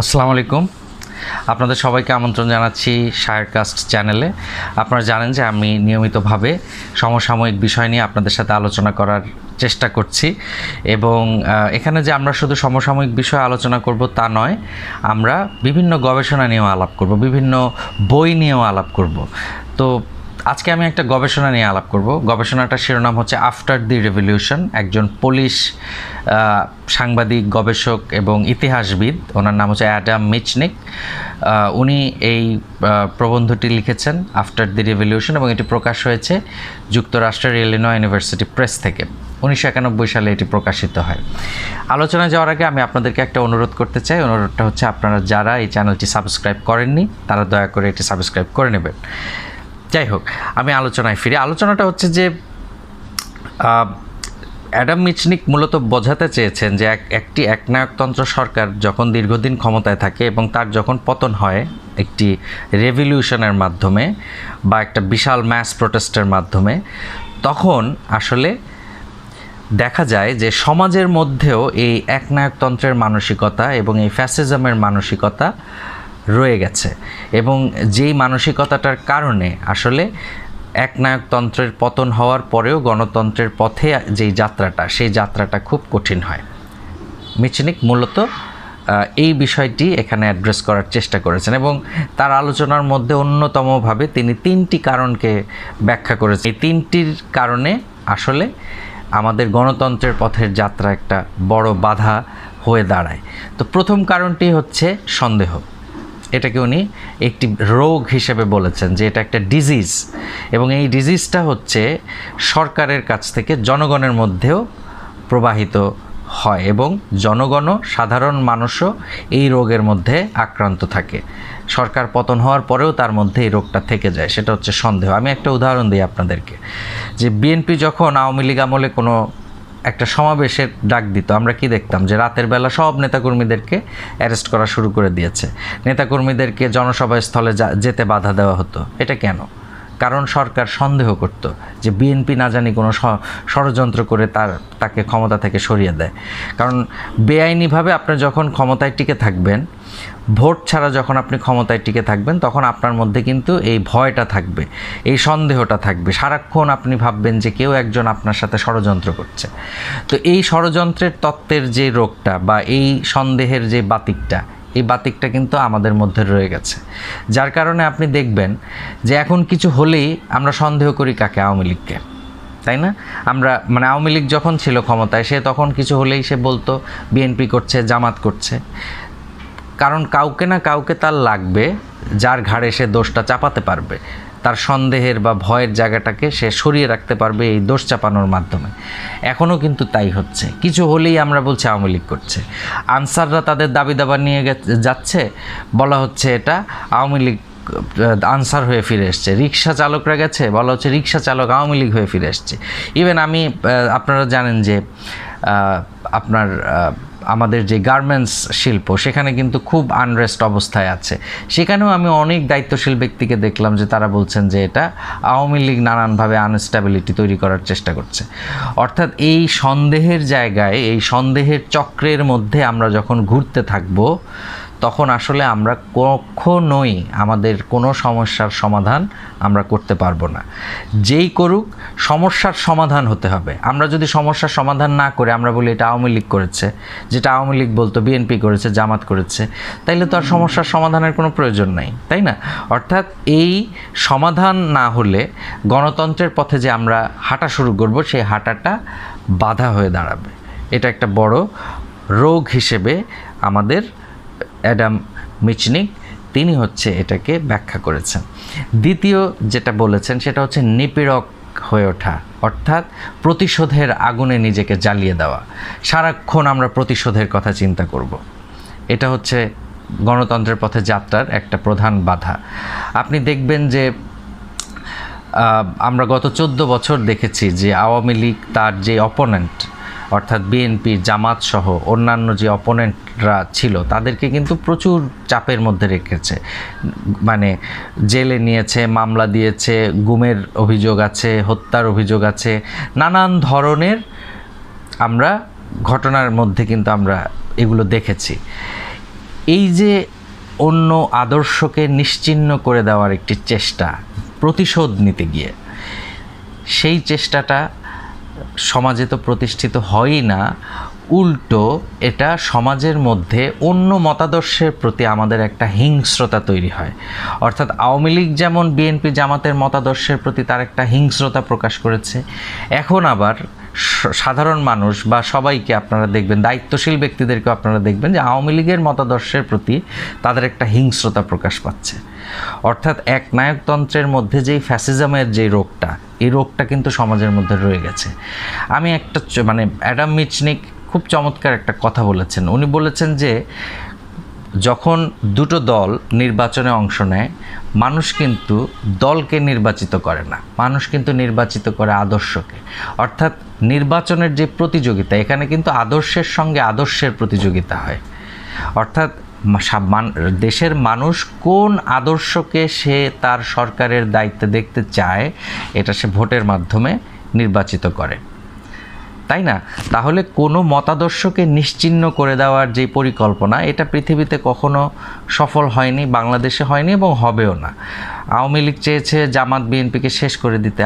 আসসালামু আলাইকুম। আপনাদের সবাইকে আমন্ত্রণ জানাচ্ছি শায়ারকাস্ট চ্যানেলে আপনারা জানেন যে আমি নিয়মিতভাবে সমসাময়িক বিষয় নিয়ে আপনাদের সাথে আলোচনা করার চেষ্টা করছি এবং এখানে যে আমরা শুধু সমসাময়িক বিষয় আলোচনা করব তা নয়, আমরা বিভিন্ন গবেষণা নিয়েও আলাপ করব, বিভিন্ন বই নিয়েও আলাপ করব। তো আজকে আমি একটা গবেষণা নিয়ে আলাপ করব। গবেষণাটার শিরোনাম হচ্ছে আফটার দি রেভলিউশন একজন পুলিশ সাংবাদিক, গবেষক এবং ইতিহাসবিদ। ওনার নাম হচ্ছে অ্যাডাম মিচনিক উনি এই প্রবন্ধটি লিখেছেন আফটার দি রেভলিউশন এবং এটি প্রকাশ হয়েছে যুক্তরাষ্ট্রের ইলিনয় ইউনিভার্সিটি প্রেস থেকে। উনিশশো একানব্বই সালে এটি প্রকাশিত হয়। আলোচনা যাওয়ার আগে আমি আপনাদেরকে একটা অনুরোধ করতে চাই। অনুরোধটা হচ্ছে আপনারা যারা এই চ্যানেলটি সাবস্ক্রাইব করেননি, তারা দয়া করে এটি সাবস্ক্রাইব করে নেবেন। যাই হোক, আমি আলোচনায় ফিরি। আলোচনাটা হচ্ছে যে অ্যাডাম মিচনিক মূলত বোঝাতে চেয়েছেন যে এক, একটি একনায়কতন্ত্র সরকার যখন দীর্ঘদিন ক্ষমতায় থাকে এবং তার যখন পতন হয় একটি রেভলিউশনের মাধ্যমে বা একটা বিশাল ম্যাস প্রোটেস্টের মাধ্যমে, তখন আসলে দেখা যায় যে সমাজের মধ্যেও এই একনায়কতন্ত্রের মানসিকতা এবং এই ফ্যাসিজমের মানসিকতা রয়ে গেছে। এবং যেই মানসিকতাটার কারণে আসলে একনায়কতন্ত্রের পতন হওয়ার পরেও গণতন্ত্রের পথে যেই যাত্রাটা, সেই যাত্রাটা খুব কঠিন হয়। মিচনিক মূলত এই বিষয়টি এখানে অ্যাড্রেস করার চেষ্টা করেছেন এবং তার আলোচনার মধ্যে অন্যতমভাবে তিনি তিনটি কারণকে ব্যাখ্যা করেছেন। এই তিনটির কারণে আসলে আমাদের গণতন্ত্রের পথের যাত্রা একটা বড় বাধা হয়ে দাঁড়ায়। তো প্রথম কারণটি হচ্ছে সন্দেহ। এটাকে উনি একটি রোগ হিসেবে বলেছেন, যে এটা একটা ডিজিজ এবং এই ডিজিজটা হচ্ছে সরকারের কাছ থেকে জনগণের মধ্যেও প্রবাহিত হয় এবং জনগণও সাধারণ মানুষও এই রোগের মধ্যে আক্রান্ত থাকে। সরকার পতন হওয়ার পরেও তার মধ্যে এই রোগটা থেকে যায়, সেটা হচ্ছে সন্দেহ। আমি একটা উদাহরণ দিই আপনাদেরকে, যে বিএনপি যখন আওয়ামী লীগ আমলে কোনো একটা সমাবেশের ডাক দিত। আমরা কি দেখতাম যে রাতের বেলা সব নেতাকর্মীদেরকে অ্যারেস্ট করা শুরু করে দিয়েছে। নেতাকর্মীদেরকে জনসভা স্থলে যেতে বাধা দেওয়া হতো। এটা কেন? কারণ সরকার সন্দেহ করত যে বিএনপি না জানি কোনো ষড়যন্ত্র করে তার, তাকে ক্ষমতা থেকে সরিয়ে দেয়। কারণ বেআইনিভাবে আপনি যখন ক্ষমতায় টিকে থাকবেন, ভোট ছাড়া যখন আপনি ক্ষমতায় টিকে থাকবেন, তখন আপনার মধ্যে কিন্তু এই ভয়টা থাকবে, এই সন্দেহটা থাকবে। সারাক্ষণ আপনি ভাববেন যে কেউ একজন আপনার সাথে ষড়যন্ত্র করছে। তো এই ষড়যন্ত্রের তত্ত্বের যে রোগটা বা এই সন্দেহের যে বাতিকটা এই বাতিকটা কিন্তু আমাদের মধ্যে রয়ে গেছে। যার কারণে আপনি দেখবেন যে এখন কিছু হলেই আমরা সন্দেহ করি কাকে, আওয়ামী লীগকে। তাই না? আমরা মানে আওয়ামী লীগ যখন ছিল ক্ষমতায়, সে তখন কিছু হলেই সে বলতো, বিএনপি করছে, জামাত করছে। কারণ কাউকে না কাউকে তার লাগবে, যার ঘাড়ে সে দোষটা চাপাতে পারবে। তার সন্দেহের বা ভয়ের জায়গাটাকে সে সরিয়ে রাখতে পারবে এই দোষ চাপানোর মাধ্যমে। এখনও কিন্তু তাই হচ্ছে। কিছু হলেই আমরা বলছি আওয়ামী লীগ করছে। আনসাররা তাদের দাবি দাবা নিয়ে যাচ্ছে। বলা হচ্ছে এটা আওয়ামী লীগ আনসার হয়ে ফিরে এসছে। রিক্সা চালকরা গেছে, বলা হচ্ছে রিক্সা চালক আওয়ামী লীগ হয়ে ফিরে এসছে। ইভেন আমি আপনারা জানেন যে আপনার আমাদের যে গার্মেন্টস শিল্প, সেখানে কিন্তু খুব আনরেস্ট অবস্থায় আছে। সেখানেও আমি অনেক দায়িত্বশীল ব্যক্তিকে দেখলাম যে তারা বলছেন যে এটা আওয়ামী লীগ নানানভাবে আনস্টেবিলিটি তৈরি করার চেষ্টা করছে। অর্থাৎ এই সন্দেহের জায়গায়, এই সন্দেহের চক্রের মধ্যে আমরা যখন ঘুরতে থাকব তখন আসলে আমরা কখনোই আমাদের কোনো সমস্যার সমাধান আমরা করতে পারব না। যেই করুক, সমস্যার সমাধান হতে হবে। আমরা যদি সমস্যার সমাধান না করে, আমরা বলি এটা আওয়ামী লীগ করেছে, যেটা আওয়ামী লীগ বলতো বিএনপি করেছে, জামাত করেছে, তাইলে তো আর সমস্যার সমাধানের কোনো প্রয়োজন নাই, তাই না? অর্থাৎ এই সমাধান না হলে গণতন্ত্রের পথে যে আমরা হাঁটা শুরু করব, সেই হাঁটাটা বাধা হয়ে দাঁড়াবে। এটা একটা বড় রোগ হিসেবে আমাদের অ্যাডাম মিচনিক, তিনি হচ্ছে এটাকে ব্যাখ্যা করেছেন। দ্বিতীয় যেটা বলেছেন, সেটা হচ্ছে নিপীড়ক হয়ে ওঠা, অর্থাৎ প্রতিশোধের আগুনে নিজেকে জ্বালিয়ে দেওয়া। সারাক্ষণ আমরা প্রতিশোধের কথা চিন্তা করব। এটা হচ্ছে গণতন্ত্রের পথে যাত্রার একটা প্রধান বাধা। আপনি দেখবেন যে আমরা গত চোদ্দ বছর দেখেছি যে আওয়ামী লীগ তার যে অপোনেন্ট অর্থাৎ বিএনপি, জামাত সহ অন্যান্য যে অপোনেন্টরা ছিল, তাদেরকে কিন্তু প্রচুর চাপের মধ্যে রেখেছে। মানে জেলে নিয়েছে, মামলা দিয়েছে, গুমের অভিযোগ আছে, হত্যার অভিযোগ আছে, নানান ধরনের আমরা ঘটনার মধ্যে কিন্তু আমরা এগুলো দেখেছি। এই যে অন্য আদর্শকে নিশ্চিহ্ন করে দেওয়ার একটি চেষ্টা, প্রতিশোধ নিতে গিয়ে, সেই চেষ্টাটা সমাজে তো প্রতিষ্ঠিত হয়ই না, উল্টো এটা সমাজের মধ্যে অন্য মতাদর্শের প্রতি আমাদের একটা হিংস্রতা তৈরি হয়। অর্থাৎ আওয়ামী লীগ যেমন বিএনপি জামাতের মতাদর্শের প্রতি তার একটা হিংস্রতা প্রকাশ করেছে, এখন আবার সাধারণ মানুষ বা সবাইকে আপনারা দেখবেন, দায়িত্বশীল ব্যক্তিদেরকে আপনারা দেখবেন যে আওয়ামী লীগের মতাদর্শের প্রতি তাদের একটা হিংস্রতা প্রকাশ পাচ্ছে। অর্থাৎ এক নায়কতন্ত্রের মধ্যে যেই ফ্যাসিজমের যে রোগটা, এই রোগটা কিন্তু সমাজের মধ্যে রয়ে গেছে। আমি একটা মানে অ্যাডাম মিচনিক খুব চমৎকার একটা কথা বলেছেন। উনি বলেছেন যে যখন দুটো দল নির্বাচনে অংশ নেয়, মানুষ কিন্তু দলকে নির্বাচিত করে না। মানুষ কিন্তু নির্বাচিত করে আদর্শকে। অর্থাৎ নির্বাচনের যে প্রতিযোগিতা, এখানে কিন্তু আদর্শের সঙ্গে আদর্শের প্রতিযোগিতা হয়। অর্থাৎ দেশের মানুষ কোন আদর্শকে সে তার সরকারের দায়িত্বে দেখতে চায়, এটা সে ভোটের মাধ্যমে নির্বাচিত করে। তাই না? তাহলে কোনো মতাদর্শকে নিশ্চিহ্ন করে দেওয়ার যে পরিকল্পনা, এটা পৃথিবীতে কখনো সফল হয়নি, বাংলাদেশে হয়নি এবং হবেও না। আওয়ামী লীগ চেয়েছে জামাত বিএনপিকে শেষ করে দিতে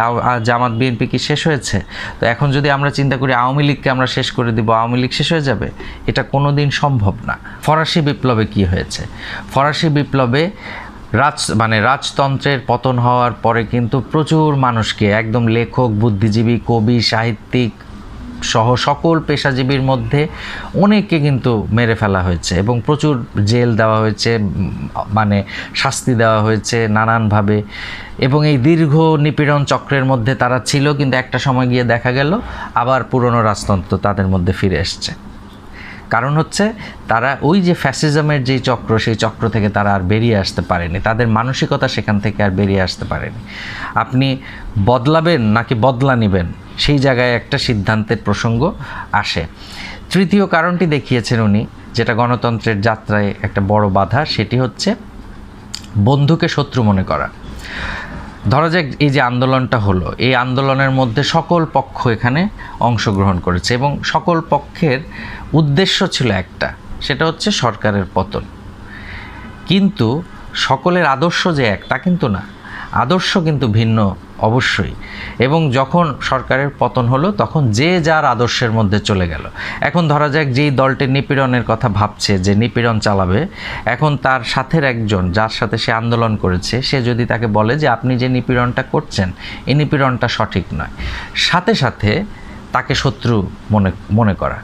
জামাত বিএনপি কি শেষ হয়েছে? তো এখন যদি আমরা চিন্তা করি আওয়ামী লীগকে আমরা শেষ করে দিব, আওয়ামী লীগ শেষ হয়ে যাবে? এটা কোনো দিন সম্ভব না। ফরাসি বিপ্লবে কি হয়েছে? ফরাসি বিপ্লবে রাজ মানে রাজতন্ত্রের পতন হওয়ার পরে কিন্তু প্রচুর মানুষকে, একদম লেখক, বুদ্ধিজীবী, কবি, সাহিত্যিক সহ সকল পেশাজীবীর মধ্যে অনেককে কিন্তু মেরে ফেলা হয়েছে এবং প্রচুর জেল দেওয়া হয়েছে মানে শাস্তি দেওয়া হয়েছে নানানভাবে এবং এই দীর্ঘ নিপীড়ন চক্রের মধ্যে তারা ছিল কিন্তু একটা সময় গিয়ে দেখা গেল আবার পুরনো রাজতন্ত্র তাদের মধ্যে ফিরে এসছে। কারণ হচ্ছে তারা ওই যে ফ্যাসিজমের যে চক্র, সেই চক্র থেকে তারা আর বেরিয়ে আসতে পারেনি। তাদের মানসিকতা সেখান থেকে আর বেরিয়ে আসতে পারেনি। আপনি বদলাবেন নাকি বদলা নেবেন? সেই জায়গায় একটা সিদ্ধান্তের প্রসঙ্গ আসে। তৃতীয় কারণটি দেখিয়েছেন উনি, যেটা গণতন্ত্রের যাত্রায় একটা বড় বাধা, সেটি হচ্ছে বন্ধুকে শত্রু মনে করা। ধরা যাক এই যে আন্দোলনটা হলো, এই আন্দোলনের মধ্যে সকল পক্ষ এখানে অংশগ্রহণ করেছে এবং সকল পক্ষের উদ্দেশ্য ছিল একটা, সেটা হচ্ছে সরকারের পতন। কিন্তু সকলের আদর্শ যে এক, তা কিন্তু না। আদর্শ কিন্তু ভিন্ন, অবশ্যই। এবং যখন সরকারের পতন হলো, তখন যে যার আদর্শের মধ্যে চলে গেল। এখন ধরা যাক যেই দলটি নিপীড়নের কথা ভাবছে, যে নিপীড়ন চালাবে, এখন তার সাথের একজন, যার সাথে সে আন্দোলন করেছে, সে যদি তাকে বলে যে আপনি যে নিপীড়নটা করছেন, এই নিপীড়নটা সঠিক নয়। সাথে সাথে তাকে শত্রু মনে মনে করা।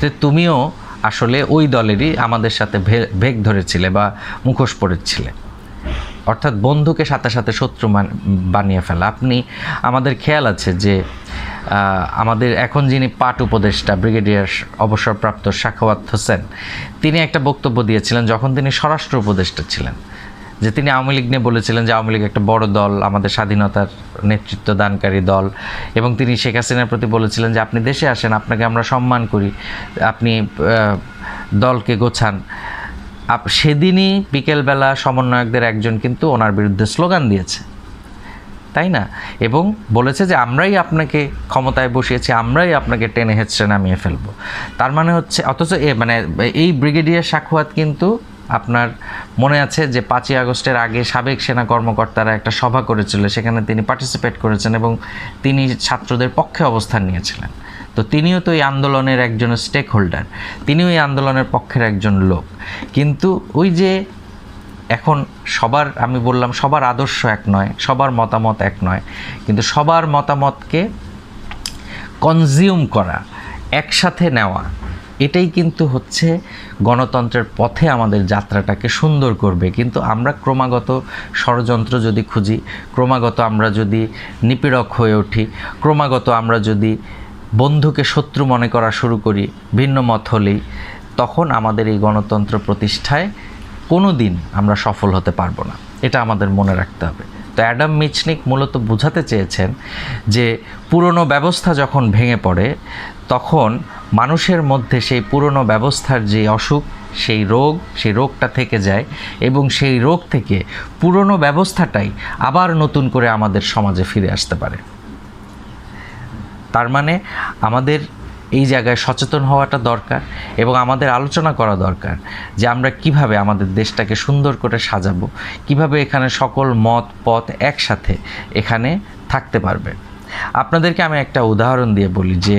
যে তুমিও আসলে ওই দলেরই আমাদের সাথে ভেগ ধরেছিলে বা মুখোশ পড়েছিলে অর্থাৎ বন্ধুকে সাথে সাথে শত্রু বানিয়ে ফেলা। আপনি, আমাদের খেয়াল আছে যে আমাদের এখন যিনি পাট উপদেষ্টা, ব্রিগেডিয়ার অবসরপ্রাপ্ত শাখাওয়াত হোসেন, তিনি একটা বক্তব্য দিয়েছিলেন যখন তিনি স্বরাষ্ট্র উপদেষ্টা ছিলেন, যে তিনি আওয়ামী লীগ নিয়ে বলেছিলেন যে আওয়ামী লীগ একটা বড় দল, আমাদের স্বাধীনতার নেতৃত্ব দানকারী দল। এবং তিনি শেখ হাসিনার প্রতি বলেছিলেন যে, আপনি দেশে আসেন, আপনাকে আমরা সম্মান করি, আপনি দলকে গোছান। সেদিনই বিকেলবেলা সমন্বয়কদের একজন কিন্তু ওনার বিরুদ্ধে স্লোগান দিয়েছে। তাই না? এবং বলেছে যে, আমরাই আপনাকে ক্ষমতায় বসিয়েছি, আমরাই আপনাকে টেনে হেঁচড়ে নামিয়ে ফেলব। তার মানে হচ্ছে, অথচ এ মানে এই ব্রিগেডিয়ার সাক্ষাৎ কিন্তু আপনার মনে আছে যে, পাঁচই আগস্টের আগে সাবেক সেনা কর্মকর্তারা একটা সভা করেছিল, সেখানে তিনি পার্টিসিপেট করেছেন এবং তিনি ছাত্রদের পক্ষে অবস্থান নিয়েছিলেন। তো তিনিও তো এই আন্দোলনের একজন স্টেক হোল্ডার তিনিও এই আন্দোলনের পক্ষের একজন লোক। কিন্তু ওই যে এখন সবার, আমি বললাম সবার আদর্শ এক নয়, সবার মতামত এক নয়, কিন্তু সবার মতামতকে কনজিউম করা, একসাথে নেওয়া, এটাই কিন্তু হচ্ছে গণতন্ত্রের পথে আমাদের যাত্রাটাকে সুন্দর করবে। কিন্তু আমরা ক্রমাগত ষড়যন্ত্র যদি খুঁজি, ক্রমাগত আমরা যদি নিপীড়ক হয়ে উঠি, ক্রমাগত আমরা যদি বন্ধুকে শত্রু মনে করা শুরু করি, ভিন্ন মত হলেই, তখন আমাদের এই গণতন্ত্র প্রতিষ্ঠায় কোনো দিন আমরা সফল হতে পারব না। এটা আমাদের মনে রাখতে হবে। তো অ্যাডাম মিচনিক মূলত বোঝাতে চেয়েছেন যে, পুরনো ব্যবস্থা যখন ভেঙে পড়ে, তখন মানুষের মধ্যে সেই পুরনো ব্যবস্থার যে অসুখ, সেই রোগ, সেই রোগটা থেকে যায় এবং সেই রোগ থেকে পুরনো ব্যবস্থাটাই আবার নতুন করে আমাদের সমাজে ফিরে আসতে পারে। তার মানে আমাদের এই জায়গায় সচেতন হওয়াটা দরকার এবং আমাদের আলোচনা করা দরকার যে আমরা কীভাবে আমাদের দেশটাকে সুন্দর করে সাজাবো, কীভাবে এখানে সকল মত, পথ একসাথে এখানে থাকতে পারবে। আপনাদেরকে আমি একটা উদাহরণ দিয়ে বলি যে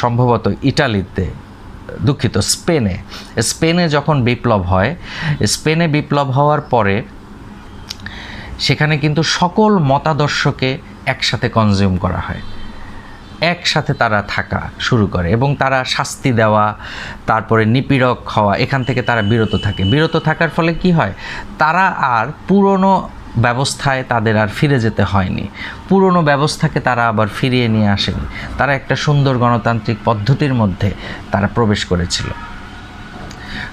সম্ভবত ইটালিতে, দুঃখিত, স্পেনে স্পেনে যখন বিপ্লব হয়, স্পেনে বিপ্লব হওয়ার পরে সেখানে কিন্তু সকল মতাদর্শকে একসাথে কনজিউম করা হয়। একসাথে তারা থাকা শুরু করে এবং তারা শাস্তি দেওয়া, তারপরে নিপীড়ক হওয়া, এখান থেকে তারা বিরত থাকে। বিরত থাকার ফলে কি হয়? তারা আর পুরনো ব্যবস্থায় তাদের আর ফিরে যেতে হয়নি। পুরনো ব্যবস্থাকে তারা আবার ফিরিয়ে নিয়ে আসেনি। তারা একটা সুন্দর গণতান্ত্রিক পদ্ধতির মধ্যে তারা প্রবেশ করেছিল।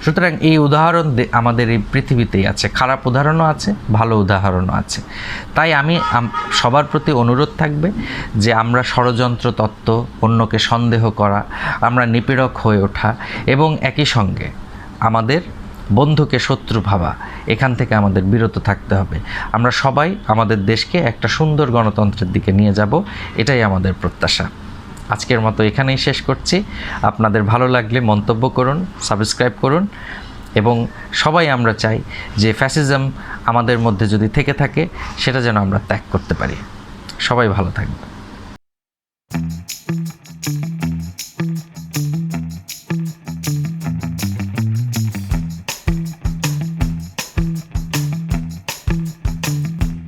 সুতরাং এই উদাহরণ আমাদের এই পৃথিবীতেই আছে। খারাপ উদাহরণও আছে, ভালো উদাহরণও আছে। তাই আমি সবার প্রতি অনুরোধ থাকবে যে আমরা ষড়যন্ত্র তত্ত্ব, অন্যকে সন্দেহ করা, আমরা নিপীড়ক হয়ে ওঠা এবং একই সঙ্গে আমাদের বন্ধুকে শত্রু ভাবা, এখান থেকে আমাদের বিরত থাকতে হবে। আমরা সবাই আমাদের দেশকে একটা সুন্দর গণতন্ত্রের দিকে নিয়ে যাব, এটাই আমাদের প্রত্যাশা। আজকের মতো এখানেই শেষ করছি। আপনাদের ভালো লাগলে মন্তব্য করুন, সাবস্ক্রাইব করুন এবং সবাই আমরা চাই যে ফ্যাসিজম আমাদের মধ্যে যদি থেকে থাকে, সেটা যেন আমরা ত্যাগ করতে পারি। সবাই ভালো থাকবে